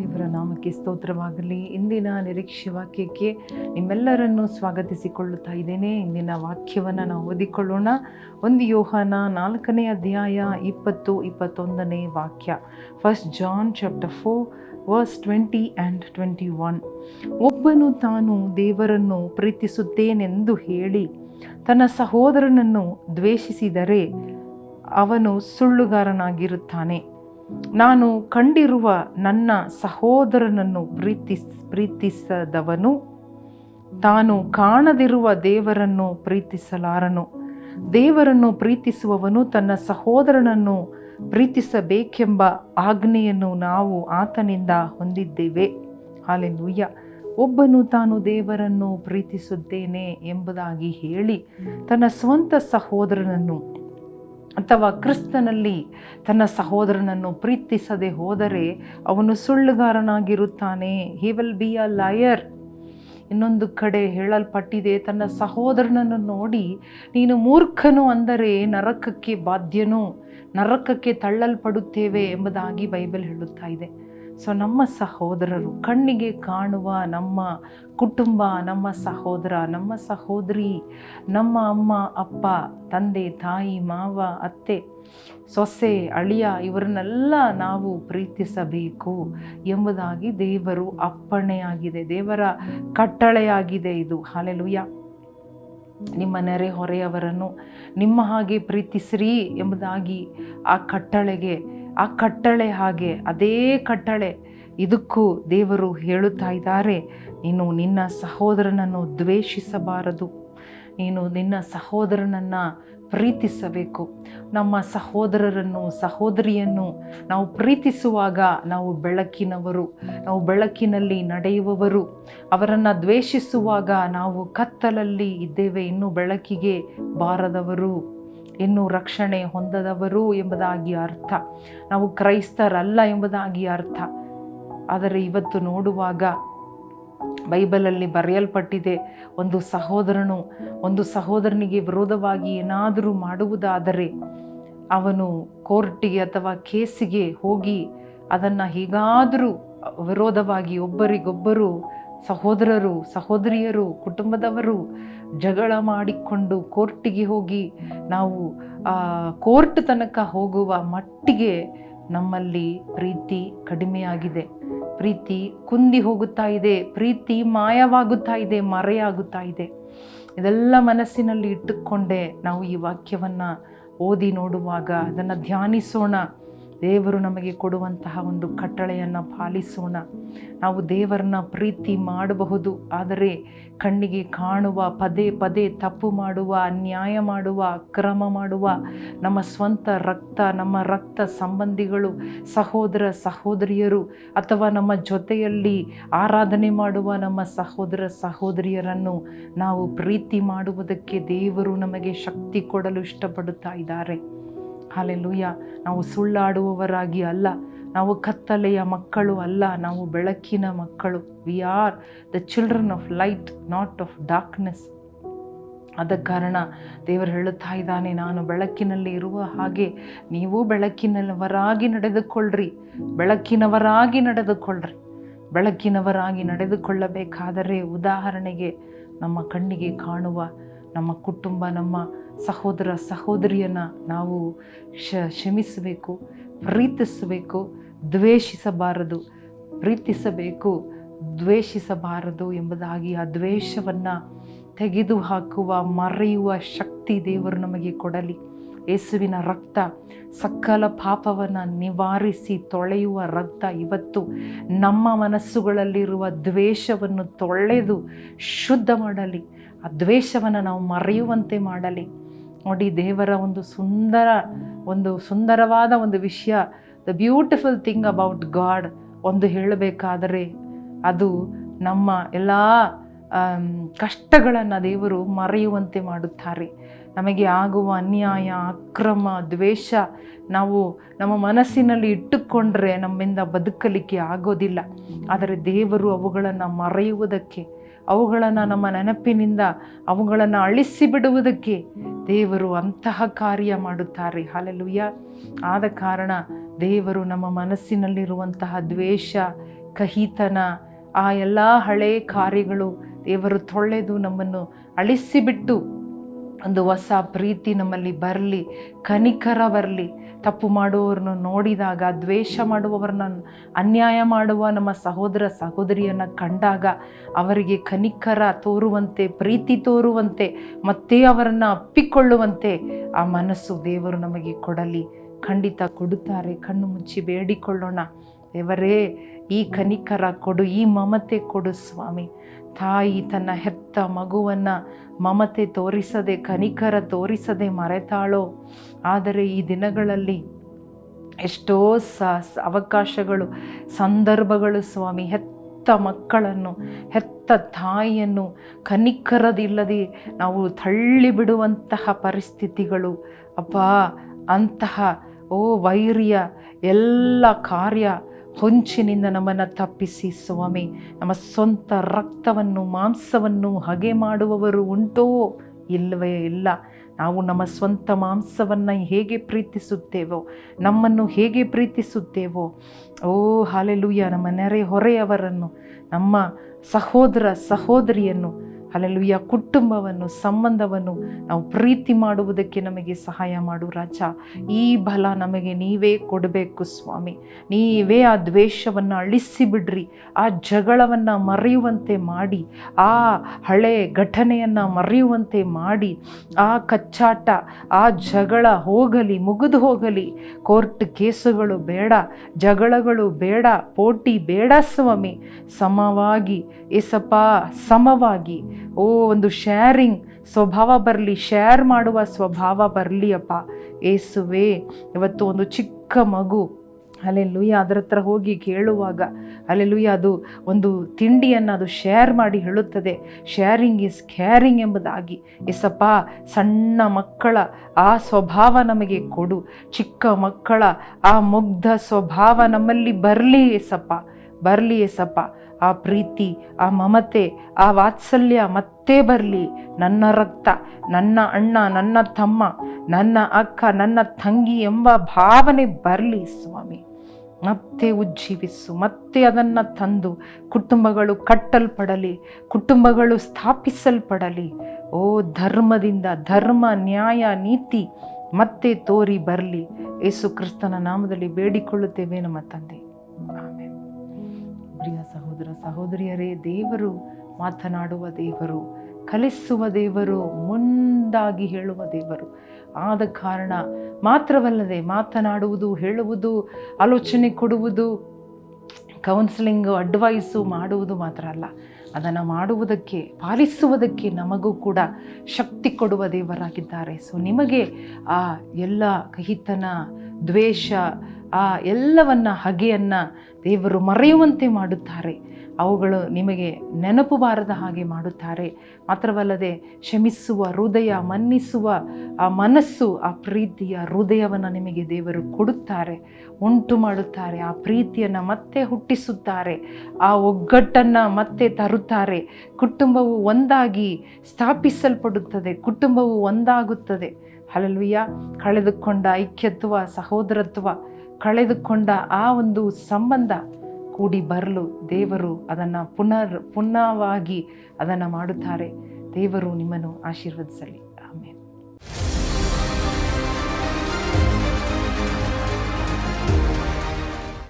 ದೇವರ ನಾಮಕ್ಕೆ ಸ್ತೋತ್ರವಾಗಲಿ. ಇಂದಿನ ನಿರೀಕ್ಷೆ ವಾಕ್ಯಕ್ಕೆ ನಿಮ್ಮೆಲ್ಲರನ್ನು ಸ್ವಾಗತಿಸಿಕೊಳ್ಳುತ್ತಾ ಇದ್ದೇನೆ. ಇಂದಿನ ವಾಕ್ಯವನ್ನು ನಾವು ಓದಿಕೊಳ್ಳೋಣ. ಒಂದು ಯೋಹಾನ ನಾಲ್ಕನೇ ಅಧ್ಯಾಯ ಇಪ್ಪತ್ತು, ಇಪ್ಪತ್ತೊಂದನೇ ವಾಕ್ಯ. First John chapter four verse twenty and twenty one ಒಬ್ಬನು ತಾನು ದೇವರನ್ನು ಪ್ರೀತಿಸುತ್ತೇನೆಂದು ಹೇಳಿ ತನ್ನ ಸಹೋದರನನ್ನು ದ್ವೇಷಿಸಿದರೆ ಅವನು ಸುಳ್ಳುಗಾರನಾಗಿರುತ್ತಾನೆ. ನಾನು ಕಂಡಿರುವ ನನ್ನ ಸಹೋದರನನ್ನು ಪ್ರೀತಿಸ್ ಪ್ರೀತಿಸದವನು, ತಾನು ಕಾಣದಿರುವ ದೇವರನ್ನು ಪ್ರೀತಿಸಲಾರನು. ದೇವರನ್ನು ಪ್ರೀತಿಸುವವನು ತನ್ನ ಸಹೋದರನನ್ನು ಪ್ರೀತಿಸಬೇಕೆಂಬ ಆಜ್ಞೆಯನ್ನು ನಾವು ಆತನಿಂದ ಹೊಂದಿದ್ದೇವೆ. ಹಾಲೆಲೂಯ್ಯ. ಒಬ್ಬನು ತಾನು ದೇವರನ್ನು ಪ್ರೀತಿಸುತ್ತೇನೆ ಎಂಬುದಾಗಿ ಹೇಳಿ ತನ್ನ ಸ್ವಂತ ಸಹೋದರನನ್ನು ಅಥವಾ ಕ್ರಿಸ್ತನಲ್ಲಿ ತನ್ನ ಸಹೋದರನನ್ನು ಪ್ರೀತಿಸದೆ ಹೋದರೆ ಅವನು ಸುಳ್ಳುಗಾರನಾಗಿರುತ್ತಾನೆ. He will be a liar ಇನ್ನೊಂದು ಕಡೆ ಹೇಳಲ್ಪಟ್ಟಿದೆ, ತನ್ನ ಸಹೋದರನನ್ನು ನೋಡಿ, ನೀನು ಮೂರ್ಖನು ಅಂದರೆ ನರಕಕ್ಕೆ ಬಾಧ್ಯನು, ನರಕಕ್ಕೆ ತಳ್ಳಲ್ಪಡುತ್ತೇವೆ ಎಂಬುದಾಗಿ ಬೈಬಲ್ ಹೇಳುತ್ತಾ ಇದೆ. ಸೊ ನಮ್ಮ ಸಹೋದರರು, ಕಣ್ಣಿಗೆ ಕಾಣುವ ನಮ್ಮ ಕುಟುಂಬ, ನಮ್ಮ ಸಹೋದರ, ನಮ್ಮ ಸಹೋದರಿ, ನಮ್ಮ ಅಮ್ಮ, ಅಪ್ಪ, ತಂದೆ, ತಾಯಿ, ಮಾವ, ಅತ್ತೆ, ಸೊಸೆ, ಅಳಿಯ, ಇವರನ್ನೆಲ್ಲ ನಾವು ಪ್ರೀತಿಸಬೇಕು ಎಂಬುದಾಗಿ ದೇವರು ಅಪ್ಪಣೆಯಾಗಿದೆ, ದೇವರ ಕಟ್ಟಳೆಯಾಗಿದೆ ಇದು. ಹಾಲೆಲುಯ್ಯ ನಿಮ್ಮ ನೆರೆ ಹೊರೆಯವರನ್ನು ನಿಮ್ಮ ಹಾಗೆ ಪ್ರೀತಿಸಿರಿ ಎಂಬುದಾಗಿ ಆ ಕಟ್ಟಳೆಗೆ ಆ ಕಟ್ಟಳೆ ಹಾಗೆ, ಅದೇ ಕಟ್ಟಳೆ. ಇದಕ್ಕೂ ದೇವರು ಹೇಳುತ್ತಾ ಇದ್ದಾರೆ, ನೀನು ನಿನ್ನ ಸಹೋದರನನ್ನು ದ್ವೇಷಿಸಬಾರದು. ನೀನು ನಿನ್ನ ಸಹೋದರನನ್ನು ಪ್ರೀತಿಸಬೇಕು. ನಮ್ಮ ಸಹೋದರರನ್ನು, ಸಹೋದರಿಯನ್ನು ನಾವು ಪ್ರೀತಿಸುವಾಗ ನಾವು ಬೆಳಕಿನವರು, ನಾವು ಬೆಳಕಿನಲ್ಲಿ ನಡೆಯುವವರು. ಅವರನ್ನು ದ್ವೇಷಿಸುವಾಗ ನಾವು ಕತ್ತಲಲ್ಲಿ ಇದ್ದೇವೆ, ಇನ್ನೂ ಬೆಳಕಿಗೆ ಬಾರದವರು. ಇನ್ನು ರಕ್ಷಣೆ ಹೊಂದದವರು ಎಂಬುದಾಗಿ ಅರ್ಥ. ನಾವು ಕ್ರೈಸ್ತರಲ್ಲ ಎಂಬುದಾಗಿ ಅರ್ಥ. ಆದರೆ ಇವತ್ತು ನೋಡುವಾಗ ಬೈಬಲಲ್ಲಿ ಬರೆಯಲ್ಪಟ್ಟಿದೆ, ಒಂದು ಸಹೋದರನು, ಒಂದು ಸಹೋದರನಿಗೆ ವಿರೋಧವಾಗಿ ಏನಾದರೂ ಮಾಡುವುದಾದರೆ ಅವನು ಕೋರ್ಟಿಗೆ ಅಥವಾ ಕೇಸಿಗೆ ಹೋಗಿ ಅದನ್ನು ಹೀಗಾದರೂ ವಿರೋಧವಾಗಿ ಒಬ್ಬರಿಗೊಬ್ಬರು ಸಹೋದರರು, ಸಹೋದರಿಯರು, ಕುಟುಂಬದವರು ಜಗಳ ಮಾಡಿಕೊಂಡು ಕೋರ್ಟಿಗೆ ಹೋಗಿ ನಾವು ಕೋರ್ಟ್ ತನಕ ಹೋಗುವ ಮಟ್ಟಿಗೆ ನಮ್ಮಲ್ಲಿ ಪ್ರೀತಿ ಕಡಿಮೆಯಾಗಿದೆ. ಪ್ರೀತಿ ಕುಂದಿ ಹೋಗುತ್ತಾ ಇದೆ, ಪ್ರೀತಿ ಮಾಯವಾಗುತ್ತಾ ಇದೆ, ಮರೆಯಾಗುತ್ತಾ ಇದೆ. ಇದೆಲ್ಲ ಮನಸ್ಸಿನಲ್ಲಿ ಇಟ್ಟುಕೊಂಡೇ ನಾವು ಈ ವಾಕ್ಯವನ್ನು ಓದಿ ನೋಡುವಾಗ ಅದನ್ನು ಧ್ಯಾನಿಸೋಣ. ದೇವರು ನಮಗೆ ಕೊಡುವಂತಹ ಒಂದು ಕಟ್ಟಳೆಯನ್ನು ಪಾಲಿಸೋಣ. ನಾವು ದೇವರನ್ನ ಪ್ರೀತಿ ಮಾಡಬಹುದು. ಆದರೆ ಕಣ್ಣಿಗೆ ಕಾಣುವ, ಪದೇ ಪದೇ ತಪ್ಪು ಮಾಡುವ, ಅನ್ಯಾಯ ಮಾಡುವ, ಅಕ್ರಮ ಮಾಡುವ ನಮ್ಮ ಸ್ವಂತ ರಕ್ತ, ನಮ್ಮ ರಕ್ತ ಸಂಬಂಧಿಗಳು, ಸಹೋದರ ಸಹೋದರಿಯರು ಅಥವಾ ನಮ್ಮ ಜೊತೆಯಲ್ಲಿ ಆರಾಧನೆ ಮಾಡುವ ನಮ್ಮ ಸಹೋದರ ಸಹೋದರಿಯರನ್ನು ನಾವು ಪ್ರೀತಿ ಮಾಡುವುದಕ್ಕೆ ದೇವರು ನಮಗೆ ಶಕ್ತಿ ಕೊಡಲು ಇಷ್ಟಪಡುತ್ತಾ ಇದ್ದಾರೆ. ಹಾಲೆಲೂಯ. ನಾವು ಸುಳ್ಳಾಡುವವರಾಗಿ ಅಲ್ಲ, ನಾವು ಕತ್ತಲೆಯ ಮಕ್ಕಳು ಅಲ್ಲ, ನಾವು ಬೆಳಕಿನ ಮಕ್ಕಳು. We are the children of light not of darkness ಆದ ಕಾರಣ ದೇವರು ಹೇಳುತ್ತಾ ಇದ್ದಾನೆ, ನಾನು ಬೆಳಕಿನಲ್ಲಿ ಇರುವ ಹಾಗೆ ನೀವು ಬೆಳಕಿನವರಾಗಿ ನಡೆದುಕೊಳ್ಳ್ರಿ ಬೆಳಕಿನವರಾಗಿ ನಡೆದುಕೊಳ್ಳ್ರಿ. ಬೆಳಕಿನವರಾಗಿ ನಡೆದುಕೊಳ್ಳಬೇಕಾದರೆ ಉದಾಹರಣೆಗೆ ನಮ್ಮ ಕಣ್ಣಿಗೆ ಕಾಣುವ ನಮ್ಮ ಕುಟುಂಬ, ನಮ್ಮ ಸಹೋದರ, ಸಹೋದರಿಯನ್ನು ನಾವು ಕ್ಷಮಿಸಬೇಕು, ಪ್ರೀತಿಸಬೇಕು, ದ್ವೇಷಿಸಬಾರದು ಪ್ರೀತಿಸಬೇಕು, ದ್ವೇಷಿಸಬಾರದು ಎಂಬುದಾಗಿ ಆ ದ್ವೇಷವನ್ನು ತೆಗೆದುಹಾಕುವ ಮರೆಯುವ ಶಕ್ತಿ ದೇವರು ನಮಗೆ ಕೊಡಲಿ. ಯೇಸುವಿನ ರಕ್ತ ಸಕಲ ಪಾಪವನ್ನು ನಿವಾರಿಸಿ ತೊಳೆಯುವ ರಕ್ತ ಇವತ್ತು ನಮ್ಮ ಮನಸ್ಸುಗಳಲ್ಲಿರುವ ದ್ವೇಷವನ್ನು ತೊಳೆದು ಶುದ್ಧ ಮಾಡಲಿ. ಆ ದ್ವೇಷವನ್ನು ನಾವು ಮರೆಯುವಂತೆ ಮಾಡಲಿ. ನೋಡಿ, ದೇವರ ಒಂದು ಸುಂದರ, ಒಂದು ಸುಂದರವಾದ ಒಂದು ವಿಷಯ the beautiful thing about God ಒಂದು ಹೇಳಬೇಕಾದರೆ ಅದು ನಮ್ಮ ಎಲ್ಲ ಕಷ್ಟಗಳನ್ನು ದೇವರು ಮರೆಯುವಂತೆ ಮಾಡುತ್ತಾರೆ. ನಮಗೆ ಆಗುವ ಅನ್ಯಾಯ, ಅಕ್ರಮ, ದ್ವೇಷ ನಾವು ನಮ್ಮ ಮನಸ್ಸಿನಲ್ಲಿ ಇಟ್ಟುಕೊಂಡ್ರೆ ನಮ್ಮಿಂದ ಬದುಕಲಿಕ್ಕೆ ಆಗೋದಿಲ್ಲ. ಆದರೆ ದೇವರು ಅವುಗಳನ್ನು ಮರೆಯುವುದಕ್ಕೆ ಅವುಗಳನ್ನು ನಮ್ಮ ನೆನಪಿನಿಂದ ಅವುಗಳನ್ನು ಅಳಿಸಿ ಬಿಡುವುದಕ್ಕೆ ದೇವರು ಅಂತಹ ಕಾರ್ಯ ಮಾಡುತ್ತಾರೆ. ಹಾಲೆಲುಯ್ಯ ಆದ ಕಾರಣ ದೇವರು ನಮ್ಮ ಮನಸ್ಸಿನಲ್ಲಿರುವಂತಹ ದ್ವೇಷ ಕಹಿತನ ಆ ಎಲ್ಲ ಹಳೆ ಕಾರ್ಯಗಳು ದೇವರು ತೊಳೆದು ನಮ್ಮನ್ನು ಅಳಿಸಿಬಿಟ್ಟು ಒಂದು ಹೊಸ ಪ್ರೀತಿ ನಮ್ಮಲ್ಲಿ ಬರಲಿ, ಕನಿಕರ ಬರಲಿ. ತಪ್ಪು ಮಾಡುವವರನ್ನು ನೋಡಿದಾಗ, ದ್ವೇಷ ಮಾಡುವವ್ರನ್ನ ಅನ್ಯಾಯ ಮಾಡುವ ನಮ್ಮ ಸಹೋದರ ಸಹೋದರಿಯನ್ನು ಕಂಡಾಗ ಅವರಿಗೆ ಕನಿಕರ ತೋರುವಂತೆ, ಪ್ರೀತಿ ತೋರುವಂತೆ, ಮತ್ತೆ ಅವರನ್ನು ಅಪ್ಪಿಕೊಳ್ಳುವಂತೆ ಆ ಮನಸ್ಸು ದೇವರು ನಮಗೆ ಕೊಡಲಿ. ಖಂಡಿತ ಕೊಡುತ್ತಾರೆ. ಕಣ್ಣು ಮುಚ್ಚಿ ಬೇಡಿಕೊಳ್ಳೋಣ. ದೇವರೇ, ಈ ಕನಿಕರ ಕೊಡು, ಈ ಮಮತೆ ಕೊಡು ಸ್ವಾಮಿ. ತಾಯಿ ತನ್ನ ಹೆತ್ತ ಮಗುವನ್ನು ಮಮತೆ ತೋರಿಸದೆ, ಕನಿಕರ ತೋರಿಸದೆ ಮರೆತಾಳೋ? ಆದರೆ ಈ ದಿನಗಳಲ್ಲಿ ಎಷ್ಟೋ ಸ ಅವಕಾಶಗಳು, ಸಂದರ್ಭಗಳು ಸ್ವಾಮಿ, ಹೆತ್ತ ಮಕ್ಕಳನ್ನು, ಹೆತ್ತ ತಾಯಿಯನ್ನು ಕನಿಕರದಿಲ್ಲದೆ ನಾವು ತಳ್ಳಿ ಬಿಡುವಂತಹ ಪರಿಸ್ಥಿತಿಗಳು. ಅಪ್ಪ ಅಂತಹ, ಓ ವೈರ್ಯ ಎಲ್ಲ ಕಾರ್ಯ ಹೊಂಚಿನಿಂದ ನಮ್ಮನ್ನು ತಪ್ಪಿಸಿ ಸ್ವಾಮಿ. ನಮ್ಮ ಸ್ವಂತ ರಕ್ತವನ್ನು, ಮಾಂಸವನ್ನು ಹಗೆ ಮಾಡುವವರು ಉಂಟೋ ಇಲ್ಲವೇ ಇಲ್ಲ. ನಾವು ನಮ್ಮ ಸ್ವಂತ ಮಾಂಸವನ್ನು ಹೇಗೆ ಪ್ರೀತಿಸುತ್ತೇವೋ, ನಮ್ಮನ್ನು ಹೇಗೆ ಪ್ರೀತಿಸುತ್ತೇವೋ. ಓ ಹಾಲೆಲುಯ್ಯ ನಮ್ಮ ನೆರೆ ಹೊರೆಯವರನ್ನು ನಮ್ಮ ಸಹೋದರ ಸಹೋದರಿಯನ್ನು ಅಲ್ಲೆಲುಯ್ಯ ಕುಟುಂಬವನ್ನು, ಸಂಬಂಧವನ್ನು ನಾವು ಪ್ರೀತಿ ಮಾಡುವುದಕ್ಕೆ ನಮಗೆ ಸಹಾಯ ಮಾಡು ರಾಜ. ಈ ಬಲ ನಮಗೆ ನೀವೇ ಕೊಡಬೇಕು ಸ್ವಾಮಿ. ನೀವೇ ಆ ದ್ವೇಷವನ್ನು ಅಳಿಸಿಬಿಡ್ರಿ, ಆ ಜಗಳವನ್ನು ಮರೆಯುವಂತೆ ಮಾಡಿ, ಆ ಹಳೆ ಘಟನೆಯನ್ನು ಮರೆಯುವಂತೆ ಮಾಡಿ, ಆ ಕಚ್ಚಾಟ, ಆ ಜಗಳ ಹೋಗಲಿ, ಮುಗಿದು ಹೋಗಲಿ. ಕೋರ್ಟ್ ಕೇಸುಗಳು ಬೇಡ, ಜಗಳಗಳು ಬೇಡ, ಪೋಟಿ ಬೇಡ ಸ್ವಾಮಿ. ಸಮವಾಗಿ, ಏಸಪ್ಪ, ಸಮವಾಗಿ. ಓ, ಒಂದು ಶೇರಿಂಗ್ ಸ್ವಭಾವ ಬರಲಿ ಶೇರ್ ಮಾಡುವ ಸ್ವಭಾವ ಬರಲಿ ಅಪ್ಪ ಏಸುವೆ, ಇವತ್ತು ಒಂದು ಚಿಕ್ಕ ಮಗು. ಅಲ್ಲೆಲ್ಲುಯ್ಯ ಅದರ ಹತ್ರ ಹೋಗಿ ಕೇಳುವಾಗ ಅಲ್ಲೆಲ್ಲುಯ್ಯ ಅದು ಒಂದು ತಿಂಡಿಯನ್ನು ಅದು ಶೇರ್ ಮಾಡಿ ಹೇಳುತ್ತದೆ. ಶೇರಿಂಗ್ ಈಸ್ ಕ್ಯಾರಿಂಗ್ ಎಂಬುದಾಗಿ. ಎಸಪ್ಪ ಸಣ್ಣ ಮಕ್ಕಳ ಆ ಸ್ವಭಾವ ನಮಗೆ ಕೊಡು. ಚಿಕ್ಕ ಮಕ್ಕಳ ಆ ಮುಗ್ಧ ಸ್ವಭಾವ ನಮ್ಮಲ್ಲಿ ಬರಲಿ ಎಸಪ್ಪ ಬರಲಿ ಎಸಪ್ಪ ಆ ಪ್ರೀತಿ, ಆ ಮಮತೆ, ಆ ವಾತ್ಸಲ್ಯ ಮತ್ತೆ ಬರಲಿ. ನನ್ನ ರಕ್ತ, ನನ್ನ ಅಣ್ಣ, ನನ್ನ ತಮ್ಮ, ನನ್ನ ಅಕ್ಕ, ನನ್ನ ತಂಗಿ ಎಂಬ ಭಾವನೆ ಬರಲಿ ಸ್ವಾಮಿ. ಮತ್ತೆ ಉಜ್ಜೀವಿಸು, ಮತ್ತೆ ಅದನ್ನು ತಂದು ಕುಟುಂಬಗಳು ಕಟ್ಟಲ್ಪಡಲಿ, ಕುಟುಂಬಗಳು ಸ್ಥಾಪಿಸಲ್ಪಡಲಿ. ಓ ಧರ್ಮದಿಂದ ಧರ್ಮ, ನ್ಯಾಯ, ನೀತಿ ಮತ್ತೆ ತೋರಿ ಬರಲಿ. ಯೇಸು ಕ್ರಿಸ್ತನ ನಾಮದಲ್ಲಿ ಬೇಡಿಕೊಳ್ಳುತ್ತೇವೆ ನಮ್ಮ ತಂದೆ. ಪ್ರಿಯ ಸಹೋದರ ಸಹೋದರಿಯರೇ, ದೇವರು ಮಾತನಾಡುವ ದೇವರು, ಕಲಿಸುವ ದೇವರು, ಮುಂದಾಗಿ ಹೇಳುವ ದೇವರು. ಆದ ಕಾರಣ ಮಾತ್ರವಲ್ಲದೆ ಮಾತನಾಡುವುದು, ಹೇಳುವುದು, ಆಲೋಚನೆ ಕೊಡುವುದು ಕೌನ್ಸಿಲಿಂಗ್ ಅಡ್ವೈಸು ಮಾಡುವುದು ಮಾತ್ರ ಅಲ್ಲ. ಅದನ್ನು ಮಾಡುವುದಕ್ಕೆ, ಪಾಲಿಸುವುದಕ್ಕೆ ನಮಗೂ ಕೂಡ ಶಕ್ತಿ ಕೊಡುವ ದೇವರಾಗಿದ್ದಾರೆ. ಸೊ ನಿಮಗೆ ಆ ಎಲ್ಲ ಕಹಿತನ ದ್ವೇಷ, ಆ ಎಲ್ಲವನ್ನ ಹಗೆಯನ್ನು ದೇವರು ಮರೆಯುವಂತೆ ಮಾಡುತ್ತಾರೆ. ಅವುಗಳು ನಿಮಗೆ ನೆನಪು ಬಾರದ ಹಾಗೆ ಮಾಡುತ್ತಾರೆ. ಮಾತ್ರವಲ್ಲದೆ ಕ್ಷಮಿಸುವ ಹೃದಯ, ಮನ್ನಿಸುವ, ಆ ಮನಸ್ಸು, ಆ ಪ್ರೀತಿಯ ಹೃದಯವನ್ನು ನಿಮಗೆ ದೇವರು ಕೊಡುತ್ತಾರೆ. ಉಂಟು ಮಾಡುತ್ತಾರೆ, ಆ ಪ್ರೀತಿಯನ್ನು ಮತ್ತೆ ಹುಟ್ಟಿಸುತ್ತಾರೆ, ಆ ಒಗ್ಗಟ್ಟನ್ನು ಮತ್ತೆ ತರುತ್ತಾರೆ. ಕುಟುಂಬವು ಒಂದಾಗಿ ಸ್ಥಾಪಿಸಲ್ಪಡುತ್ತದೆ, ಕುಟುಂಬವು ಒಂದಾಗುತ್ತದೆ. ಹಲಲುಯ್ಯ ಕಳೆದುಕೊಂಡ ಐಕ್ಯತ್ವ, ಸಹೋದರತ್ವ, ಕಳೆದುಕೊಂಡ ಆ ಒಂದು ಸಂಬಂಧ ಕೂಡಿ ಬರಲು ದೇವರು ಅದನ್ನು ಪುನರ್ ಪುನಃವಾಗಿ ಅದನ್ನು ಮಾಡುತ್ತಾರೆ. ದೇವರು ನಿಮ್ಮನ್ನು ಆಶೀರ್ವದಿಸಲಿ.